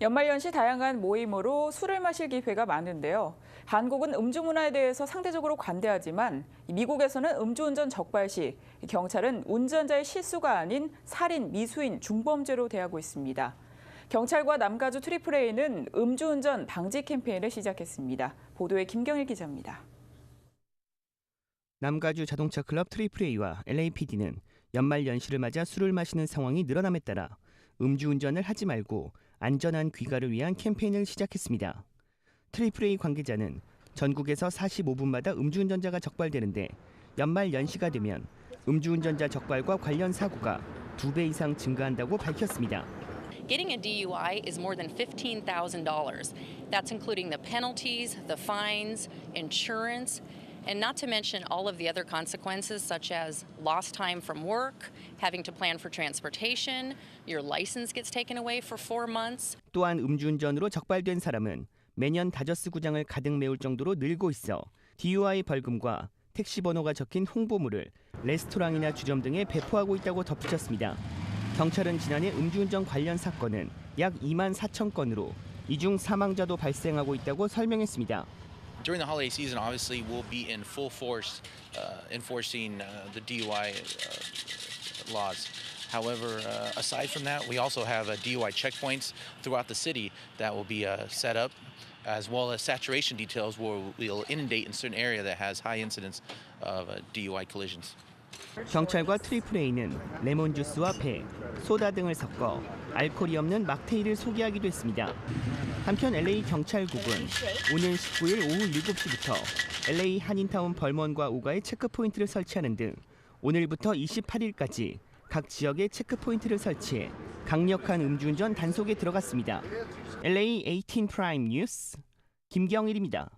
연말연시 다양한 모임으로 술을 마실 기회가 많은데요. 한국은 음주 문화에 대해서 상대적으로 관대하지만 미국에서는 음주운전 적발 시 경찰은 운전자의 실수가 아닌 살인, 미수인, 중범죄로 대하고 있습니다. 경찰과 남가주 트리플레이는 음주운전 방지 캠페인을 시작했습니다. 보도에 김경일 기자입니다. 남가주 자동차 클럽 트리플레이와 LAPD는 연말 연시를 맞아 술을 마시는 상황이 늘어남에 따라 음주운전을 하지 말고 안전한 귀가를 위한 캠페인을 시작했습니다. 트리플레이 관계자는 전국에서 45분마다 음주운전자가 적발되는데 연말 연시가 되면 음주운전자 적발과 관련 사고가 두배 이상 증가한다고 밝혔습니다. Getting a DUI is more than $15,000. That's including the penalties, the fines, insurance, and not to mention all of the other consequences such as lost time from work, having to plan for transportation, your license gets taken away for four months. 또한 음주운전으로 적발된 사람은 매년 다저스 구장을 가득 메울 정도로 늘고 있어 DUI 벌금과 택시 번호가 적힌 홍보물을 레스토랑이나 주점 등에 배포하고 있다고 덧붙였습니다. 경찰은 지난해 음주운전 관련 사건은 약 2만 4천 건으로 이중 사망자도 발생하고 있다고 설명했습니다. During the holiday season, obviously, we'll be in full force uh, enforcing uh, the DUI uh, laws. However, uh, aside from that, we also have uh, DUI checkpoints throughout the city that will be uh, set up, as well as saturation details where we'll inundate in certain area that has high incidence of uh, DUI collisions. 경찰과 트리플레이는 레몬 주스와 배, 소다 등을 섞어 알코올이 없는 막테일을 소개하기도 했습니다. 한편 LA 경찰국은 오는 19일 오후 7시부터 LA 한인타운 벌먼과 우가에 체크포인트를 설치하는 등 오늘부터 28일까지 각 지역에 체크포인트를 설치해 강력한 음주운전 단속에 들어갔습니다. LA 18 프라임 뉴스 김경일입니다.